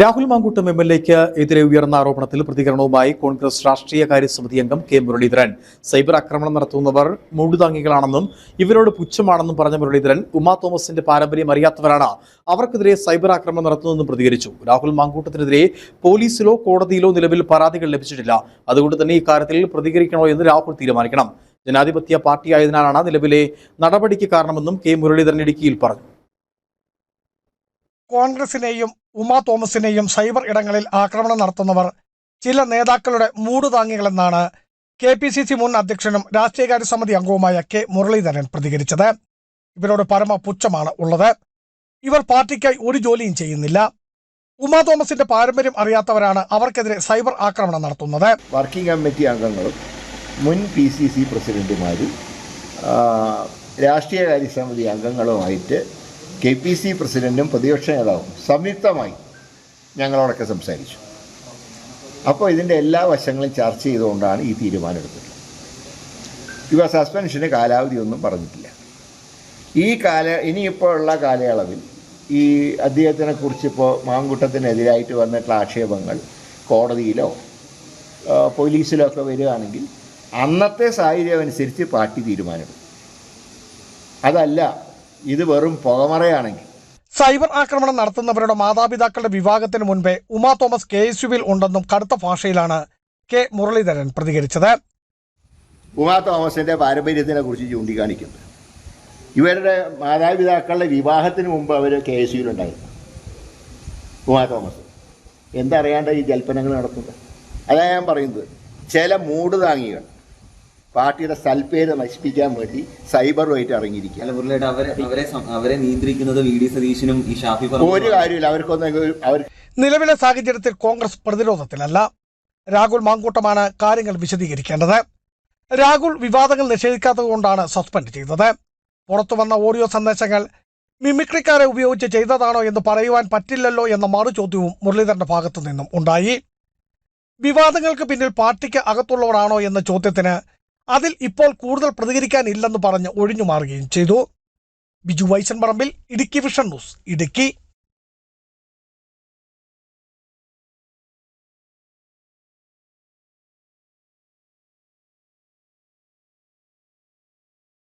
Rahul Mankoottam M L എക്ക് എതിരെ ഉയർന്ന ആരോപണത്തിൽ പ്രതികരണവുമായി കോൺഗ്രസ് രാഷ്ട്രീയ കാര്യസമിതി അംഗം കെ മുരളീധരൻ. സൈബർ ആക്രമണം നടത്തുന്നവർ മൂടുതാങ്ങികളാണെന്നും ഇവരോട് പുച്ഛമാണെന്നും പറഞ്ഞ മുരളീധരൻ ഉമാ തോമസിന്റെ പാരമ്പര്യം അറിയാത്തവരാണ് അവർക്കെതിരെ സൈബർ ആക്രമണം നടത്തുന്നതെന്നും പ്രതികരിച്ചു. രാഹുൽ മാങ്കൂട്ടത്തിനെതിരെ പോലീസിലോ കോടതിയിലോ നിലവിൽ പരാതികൾ ലഭിച്ചിട്ടില്ല. അതുകൊണ്ട് തന്നെ ഇക്കാര്യത്തിൽ പ്രതികരിക്കണോ എന്ന് രാഹുൽ തീരുമാനിക്കണം. ജനാധിപത്യ പാർട്ടിയായതിനാലാണ് നിലവിലെ നടപടിക്ക് കാരണമെന്നും കെ മുരളീധരൻ ഇടുക്കിയിൽ പറഞ്ഞു. കോൺഗ്രസിനെയും ഉമാ തോമസിനെയും സൈബർ ഇടങ്ങളിൽ ആക്രമണം നടത്തുന്നവർ ചില നേതാക്കളുടെ മൂടുതാങ്ങികളെന്നാണ് കെ പി സി സി മുൻ അധ്യക്ഷനും രാഷ്ട്രീയകാര്യ സമിതി അംഗവുമായ കെ മുരളീധരൻ പ്രതികരിച്ചത്. ഇവരോട് പരമ പുച്ഛമാണ് ഉള്ളത്. ഇവർ പാർട്ടിക്കായി ഒരു ജോലിയും ചെയ്യുന്നില്ല. ഉമാ തോമസിന്റെ പാരമ്പര്യം അറിയാത്തവരാണ് അവർക്കെതിരെ സൈബർ ആക്രമണം നടത്തുന്നത്. വർക്കിംഗ് കമ്മിറ്റി അംഗങ്ങളും മുൻ പി സി സി പ്രസിഡന്റുമാരും രാഷ്ട്രീയകാര്യ സമിതി അംഗങ്ങളുമായിട്ട് കെ പി സി പ്രസിഡന്റും പ്രതിപക്ഷ നേതാവും സംയുക്തമായി ഞങ്ങളോടൊക്കെ സംസാരിച്ചു. അപ്പോൾ ഇതിന്റെ എല്ലാ വശങ്ങളും ചർച്ച ചെയ്തുകൊണ്ടാണ് ഈ തീരുമാനമെടുത്തത് ഇവ സസ്പെൻഷന് കാലാവധി ഒന്നും പറഞ്ഞിട്ടില്ല. ഈ കാല ഇനിയിപ്പോൾ ഉള്ള കാലയളവിൽ ഈ അദ്ദേഹത്തിനെ കുറിച്ചിപ്പോൾ മാങ്കുട്ടത്തിനെതിരായിട്ട് വന്നിട്ടുള്ള ആക്ഷേപങ്ങൾ കോടതിയിലോ പോലീസിലോ ഒക്കെ വരികയാണെങ്കിൽ അന്നത്തെ സാഹചര്യം അനുസരിച്ച് പാർട്ടി തീരുമാനമെടുക്കും. അതല്ല ഇത് വെറും പുകമറയാണെങ്കിൽ. സൈബർ ആക്രമണം നടത്തുന്നവരുടെ മാതാപിതാക്കളുടെ വിവാഹത്തിന് മുൻപേ ഉമാ തോമസ് കെ എസ് യുവിൽ ഉണ്ടെന്നും കടുത്ത ഭാഷയിലാണ് കെ മുരളീധരൻ പ്രതികരിച്ചത്. ഉമാ തോമസിന്റെ പാരമ്പര്യത്തിനെ കുറിച്ച് ചൂണ്ടിക്കാണിക്കുന്നത്. ഇവരുടെ മാതാപിതാക്കളുടെ വിവാഹത്തിന് മുമ്പ് അവർ കെ എസ് യുയിലുണ്ടായിരുന്നു ഉമാ തോമസ്. എന്തറിയാണ്ട് ഈ ജൽപ്പനങ്ങൾ നടത്തുന്നത്? അതാണ് ഞാൻ പറയുന്നത്. ചില മൂടുതാങ്ങികൾ പാർട്ടിയുടെ സൽപ്പേര് നശിപ്പിക്കാൻ വേണ്ടി സൈബറുമായിട്ട് ഇറങ്ങിയിരിക്കുക മുരളിയുടെ അവരെ അവരെ സം- അവരെ നിയന്ത്രിക്കുന്നത് വി ഡി സതീശനും ഈ ഷാഫി ഒരു കാര്യമില്ല അവർക്കൊന്നും അവർ നിലവിലെ സാഹചര്യത്തിൽ കോൺഗ്രസ് പ്രതിരോധത്തിലല്ല. രാഹുൽ മാങ്കൂട്ടമാണ് കാര്യങ്ങൾ വിശദീകരിക്കേണ്ടത്. രാഹുൽ വിവാദങ്ങൾ നിഷേധിക്കാത്തതുകൊണ്ടാണ് സസ്പെൻഡ് ചെയ്തത്. പുറത്തു വന്ന ഓഡിയോ സന്ദേശങ്ങൾ മിമിക്രിക്കാരെ ഉപയോഗിച്ച് ചെയ്തതാണോ എന്ന് പറയുവാൻ പറ്റില്ലല്ലോ എന്ന മറു ചോദ്യവും മുരളീധരന്റെ ഭാഗത്തു നിന്നും ഉണ്ടായി. വിവാദങ്ങൾക്ക് പിന്നിൽ പാർട്ടിക്ക് അകത്തുള്ളവരാണോ എന്ന ചോദ്യത്തിന് അതിൽ ഇപ്പോൾ കൂടുതൽ പ്രതികരിക്കാനില്ലെന്ന് പറഞ്ഞ് ഒഴിഞ്ഞു മാറുകയും ചെയ്തു. Biju Vaishan Parambil Idukki vision news Idukki.